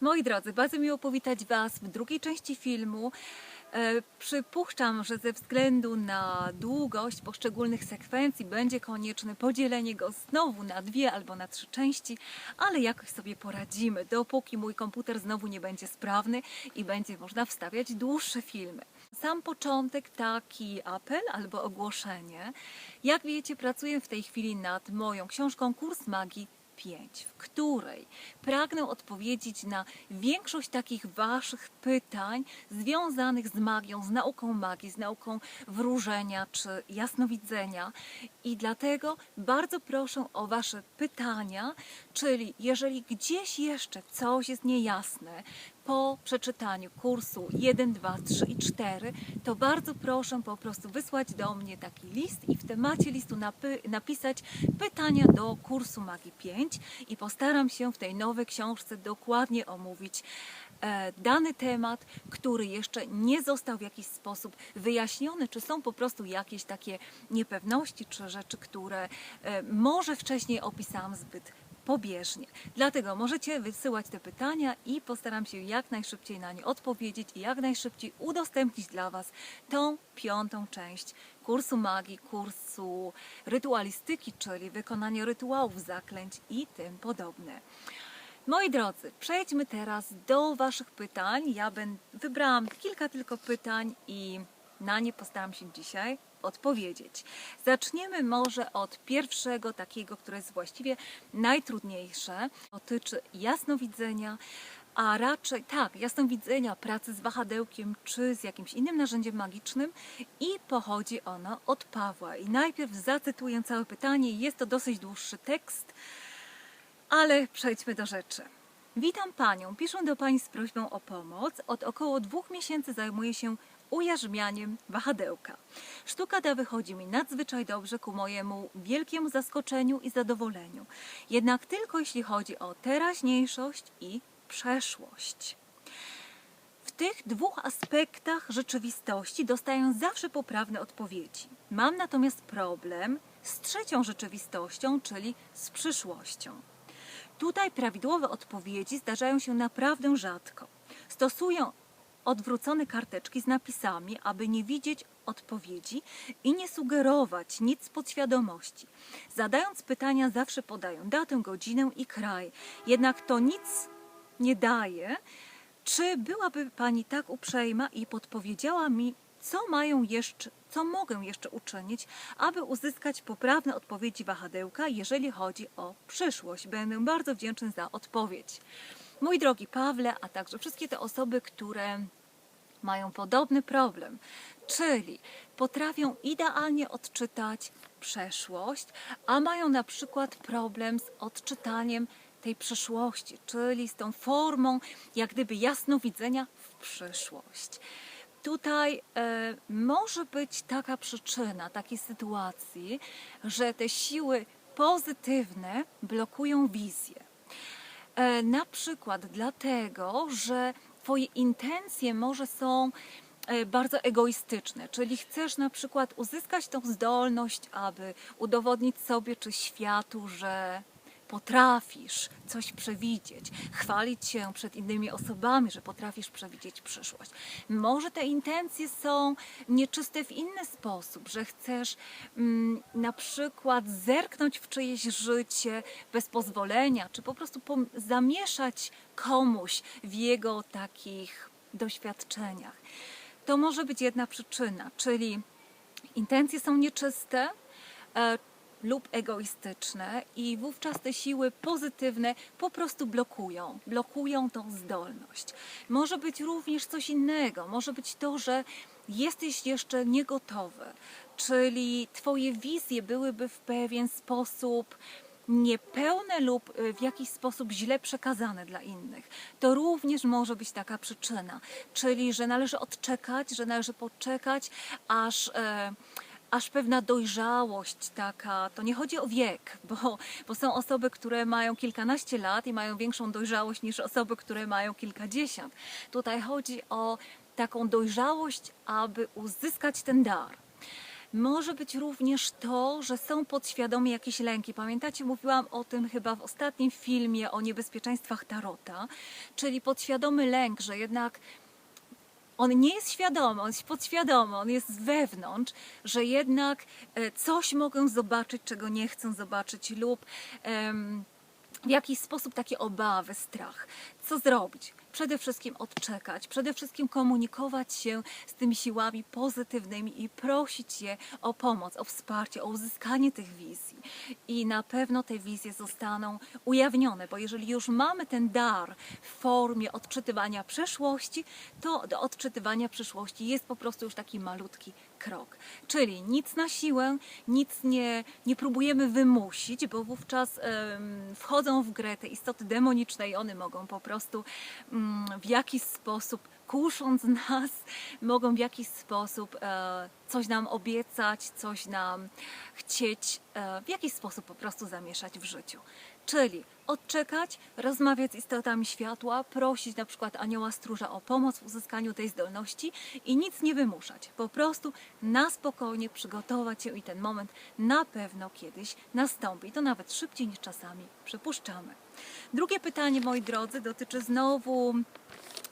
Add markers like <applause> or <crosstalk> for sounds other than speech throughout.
Moi drodzy, bardzo miło powitać Was w drugiej części filmu. E, Przypuszczam, że ze względu na długość poszczególnych sekwencji będzie konieczne podzielenie go znowu na dwie albo na trzy części, ale jakoś sobie poradzimy, dopóki mój komputer znowu nie będzie sprawny i będzie można wstawiać dłuższe filmy. Sam początek taki apel albo ogłoszenie. Jak wiecie, pracuję w tej chwili nad moją książką Kurs Magii 5, w której pragnę odpowiedzieć na większość takich Waszych pytań związanych z magią, z nauką magii, z nauką wróżenia czy jasnowidzenia. I dlatego bardzo proszę o Wasze pytania, czyli jeżeli gdzieś jeszcze coś jest niejasne, po przeczytaniu kursu 1, 2, 3 i 4, to bardzo proszę po prostu wysłać do mnie taki list i w temacie listu napisać pytania do kursu Magii 5 i postaram się w tej nowej książce dokładnie omówić e, dany temat, który jeszcze nie został w jakiś sposób wyjaśniony, czy są po prostu jakieś takie niepewności, czy rzeczy, które e, może wcześniej opisałam zbyt pobieżnie. Dlatego możecie wysyłać te pytania i postaram się jak najszybciej na nie odpowiedzieć i jak najszybciej udostępnić dla Was tą piątą część kursu magii, kursu rytualistyki, czyli wykonanie rytuałów, zaklęć i tym podobne. Moi drodzy, przejdźmy teraz do Waszych pytań. Ja wybrałam kilka tylko pytań i na nie postaram się dzisiaj odpowiedzieć. Zaczniemy może od pierwszego, takiego, które jest właściwie najtrudniejsze. Dotyczy jasnowidzenia, a raczej tak, jasnowidzenia, pracy z wahadełkiem czy z jakimś innym narzędziem magicznym i pochodzi ono od Pawła. I najpierw zacytuję całe pytanie. Jest to dosyć dłuższy tekst, ale przejdźmy do rzeczy. Witam Panią. Piszę do Pani z prośbą o pomoc. Od około dwóch miesięcy zajmuję się ujarzmianiem wahadełka. Sztuka ta wychodzi mi nadzwyczaj dobrze ku mojemu wielkiemu zaskoczeniu i zadowoleniu. Jednak tylko jeśli chodzi o teraźniejszość i przeszłość. W tych dwóch aspektach rzeczywistości dostaję zawsze poprawne odpowiedzi. Mam natomiast problem z trzecią rzeczywistością, czyli z przyszłością. Tutaj prawidłowe odpowiedzi zdarzają się naprawdę rzadko. Stosuję odwrócone karteczki z napisami, aby nie widzieć odpowiedzi i nie sugerować nic podświadomości. Zadając pytania, zawsze podaję datę, godzinę i kraj. Jednak to nic nie daje. Czy byłaby Pani tak uprzejma i podpowiedziała mi, co mają jeszcze, co mogę jeszcze uczynić, aby uzyskać poprawne odpowiedzi wahadełka, jeżeli chodzi o przyszłość? Będę bardzo wdzięczny za odpowiedź. Mój drogi Pawle, a także wszystkie te osoby, które mają podobny problem, czyli potrafią idealnie odczytać przeszłość, a mają na przykład problem z odczytaniem tej przyszłości, czyli z tą formą jak gdyby jasnowidzenia w przyszłość. Tutaj e, może być taka przyczyna takiej sytuacji, że te siły pozytywne blokują wizję. E, na przykład dlatego, że Twoje intencje może są e, bardzo egoistyczne, czyli chcesz na przykład uzyskać tą zdolność, aby udowodnić sobie czy światu, że potrafisz coś przewidzieć, chwalić się przed innymi osobami, że potrafisz przewidzieć przyszłość. Może te intencje są nieczyste w inny sposób, że chcesz mm, na przykład zerknąć w czyjeś życie bez pozwolenia, czy po prostu zamieszać komuś w jego takich doświadczeniach. To może być jedna przyczyna, czyli intencje są nieczyste, e, lub egoistyczne i wówczas te siły pozytywne po prostu blokują, blokują tą zdolność. Może być również coś innego, może być to, że jesteś jeszcze niegotowy, czyli twoje wizje byłyby w pewien sposób niepełne lub y, w jakiś sposób źle przekazane dla innych. To również może być taka przyczyna, czyli że należy odczekać, że należy poczekać, aż. E, aż pewna dojrzałość taka, to nie chodzi o wiek, bo, bo są osoby, które mają kilkanaście lat i mają większą dojrzałość niż osoby, które mają kilkadziesiąt. Tutaj chodzi o taką dojrzałość, aby uzyskać ten dar. Może być również to, że są podświadomie jakieś lęki. Pamiętacie, mówiłam o tym chyba w ostatnim filmie o niebezpieczeństwach tarota, czyli podświadomy lęk, że jednak on nie jest świadomy, on jest podświadomy, on jest wewnątrz, że jednak e, coś mogą zobaczyć, czego nie chcą zobaczyć, lub w jakiś sposób takie obawy, strach. Co zrobić? Przede wszystkim odczekać, przede wszystkim komunikować się z tymi siłami pozytywnymi i prosić je o pomoc, o wsparcie, o uzyskanie tych wizji. I na pewno te wizje zostaną ujawnione, bo jeżeli już mamy ten dar w formie odczytywania przeszłości, to do odczytywania przyszłości jest po prostu już taki malutki krok. Czyli nic na siłę, nic nie, nie próbujemy wymusić, bo wówczas wchodzą w grę te istoty demoniczne i one mogą po prostu mm, w jakiś sposób kusząc <laughs> nas, mogą w jakiś sposób e, coś nam obiecać, coś nam chcieć e, w jakiś sposób po prostu zamieszać w życiu. Czyli odczekać, rozmawiać z istotami światła, prosić na przykład anioła stróża o pomoc w uzyskaniu tej zdolności i nic nie wymuszać. Po prostu na spokojnie przygotować się i ten moment na pewno kiedyś nastąpi. To nawet szybciej niż czasami przypuszczamy. Drugie pytanie, moi drodzy, dotyczy znowu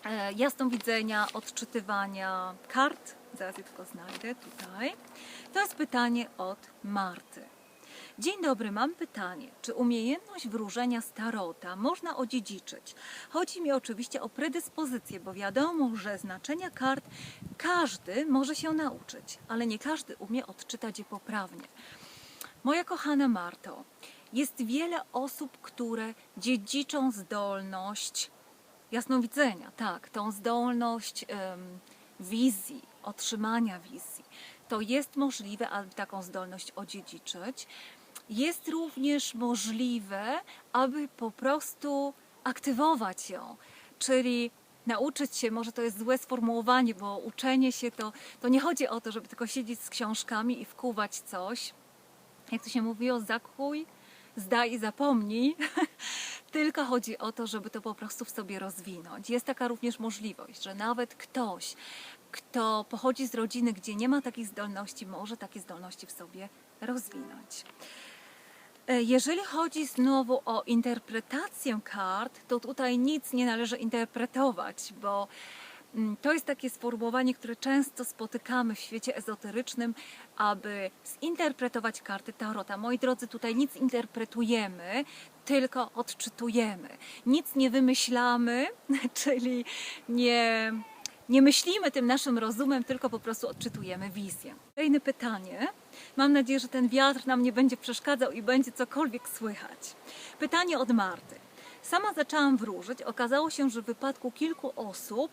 e, jasnowidzenia, odczytywania kart. Zaraz je tylko znajdę tutaj. To jest pytanie od Marty. Dzień dobry, mam pytanie. Czy umiejętność wróżenia starota można odziedziczyć? Chodzi mi oczywiście o predyspozycję, bo wiadomo, że znaczenia kart każdy może się nauczyć, ale nie każdy umie odczytać je poprawnie. Moja kochana Marto, jest wiele osób, które dziedziczą zdolność jasnowidzenia, tak, tą zdolność em, wizji, otrzymania wizji. To jest możliwe, aby taką zdolność odziedziczyć. Jest również możliwe, aby po prostu aktywować ją, czyli nauczyć się, może to jest złe sformułowanie, bo uczenie się to, to nie chodzi o to, żeby tylko siedzieć z książkami i wkuwać coś. Jak to się mówiło, zakuj, zdaj i zapomnij. <laughs> Tylko chodzi o to, żeby to po prostu w sobie rozwinąć. Jest taka również możliwość, że nawet ktoś, kto pochodzi z rodziny, gdzie nie ma takich zdolności, może takie zdolności w sobie rozwinąć. E, Jeżeli chodzi znowu o interpretację kart, to tutaj nic nie należy interpretować, bo mm, to jest takie sformułowanie, które często spotykamy w świecie ezoterycznym, aby zinterpretować karty Tarota. Moi drodzy, tutaj nic interpretujemy, tylko odczytujemy. Nic nie wymyślamy, <laughs> czyli nie, nie myślimy tym naszym rozumem, tylko po prostu odczytujemy wizję. Kolejne pytanie. Mam nadzieję, że ten wiatr nam nie będzie przeszkadzał i będzie cokolwiek słychać. Pytanie od Marty. Sama zaczęłam wróżyć. Okazało się, że w wypadku kilku osób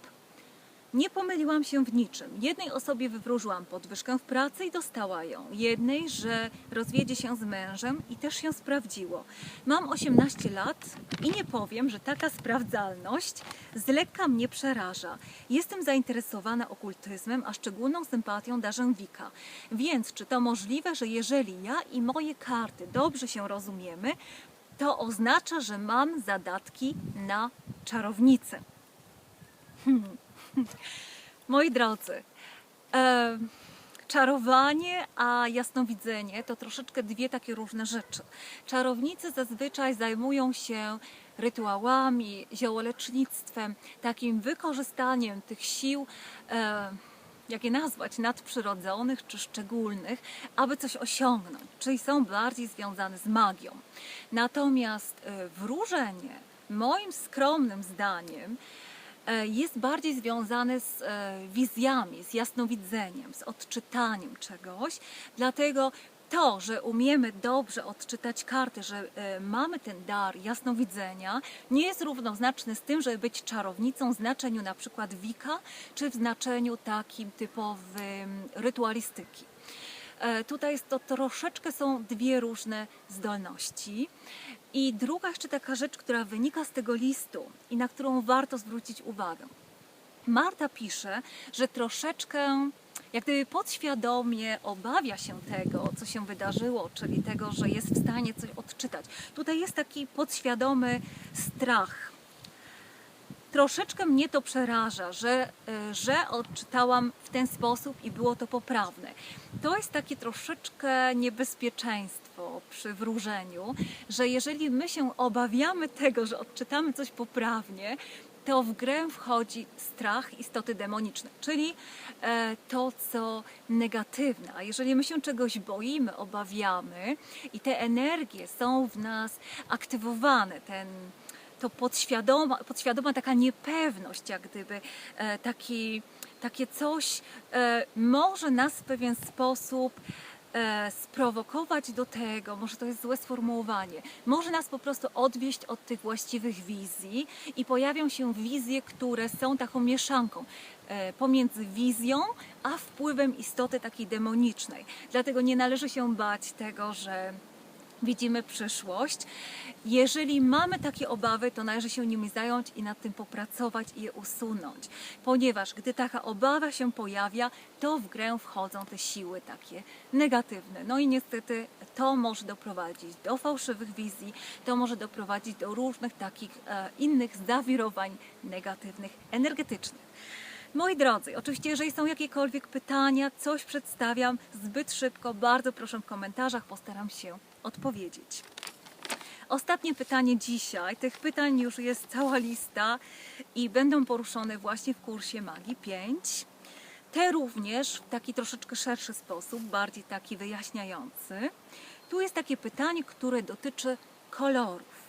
nie pomyliłam się w niczym. Jednej osobie wywróżyłam podwyżkę w pracy i dostała ją. Jednej, że rozwiedzie się z mężem i też się sprawdziło. Mam 18 lat i nie powiem, że taka sprawdzalność z lekka mnie przeraża. Jestem zainteresowana okultyzmem, a szczególną sympatią darzę Wika. Więc czy to możliwe, że jeżeli ja i moje karty dobrze się rozumiemy, to oznacza, że mam zadatki na czarownicę? <laughs> Moi drodzy, e, czarowanie a jasnowidzenie to troszeczkę dwie takie różne rzeczy. Czarownicy zazwyczaj zajmują się rytuałami, ziołolecznictwem, takim wykorzystaniem tych sił. E, jak je nazwać, nadprzyrodzonych czy szczególnych, aby coś osiągnąć, czyli są bardziej związane z magią. Natomiast e, wróżenie, moim skromnym zdaniem, jest bardziej związane z e, wizjami, z jasnowidzeniem, z odczytaniem czegoś. Dlatego to, że umiemy dobrze odczytać karty, że e, mamy ten dar jasnowidzenia, nie jest równoznaczny z tym, żeby być czarownicą w znaczeniu na przykład wika, czy w znaczeniu takim typowym rytualistyki. E, Tutaj jest to troszeczkę są dwie różne zdolności. I druga jeszcze taka rzecz, która wynika z tego listu i na którą warto zwrócić uwagę. Marta pisze, że troszeczkę jak gdyby podświadomie obawia się tego, co się wydarzyło, czyli tego, że jest w stanie coś odczytać. Tutaj jest taki podświadomy strach. Troszeczkę mnie to przeraża, że, e, że odczytałam w ten sposób i było to poprawne. To jest takie troszeczkę niebezpieczeństwo przy wróżeniu, że jeżeli my się obawiamy tego, że odczytamy coś poprawnie, to w grę wchodzi strach istoty demonicznej, czyli e, to, co negatywne. A jeżeli my się czegoś boimy, obawiamy i te energie są w nas aktywowane, ten, to podświadoma, podświadoma taka niepewność, jak gdyby e, taki, takie coś e, może nas w pewien sposób e, sprowokować do tego, może to jest złe sformułowanie, może nas po prostu odwieść od tych właściwych wizji i pojawią się wizje, które są taką mieszanką pomiędzy wizją, a wpływem istoty takiej demonicznej. Dlatego nie należy się bać tego, że widzimy przyszłość. Jeżeli mamy takie obawy, to należy się nimi zająć i nad tym popracować i je usunąć, ponieważ gdy taka obawa się pojawia, to w grę wchodzą te siły takie negatywne. No i niestety to może doprowadzić do fałszywych wizji, to może doprowadzić do różnych takich e, innych zawirowań negatywnych, energetycznych. Moi drodzy, oczywiście, jeżeli są jakiekolwiek pytania, coś przedstawiam zbyt szybko, bardzo proszę w komentarzach, postaram się odpowiedzieć. Ostatnie pytanie dzisiaj. Tych pytań już jest cała lista i będą poruszone właśnie w kursie Magii 5. Te również w taki troszeczkę szerszy sposób, bardziej taki wyjaśniający. Tu jest takie pytanie, które dotyczy kolorów.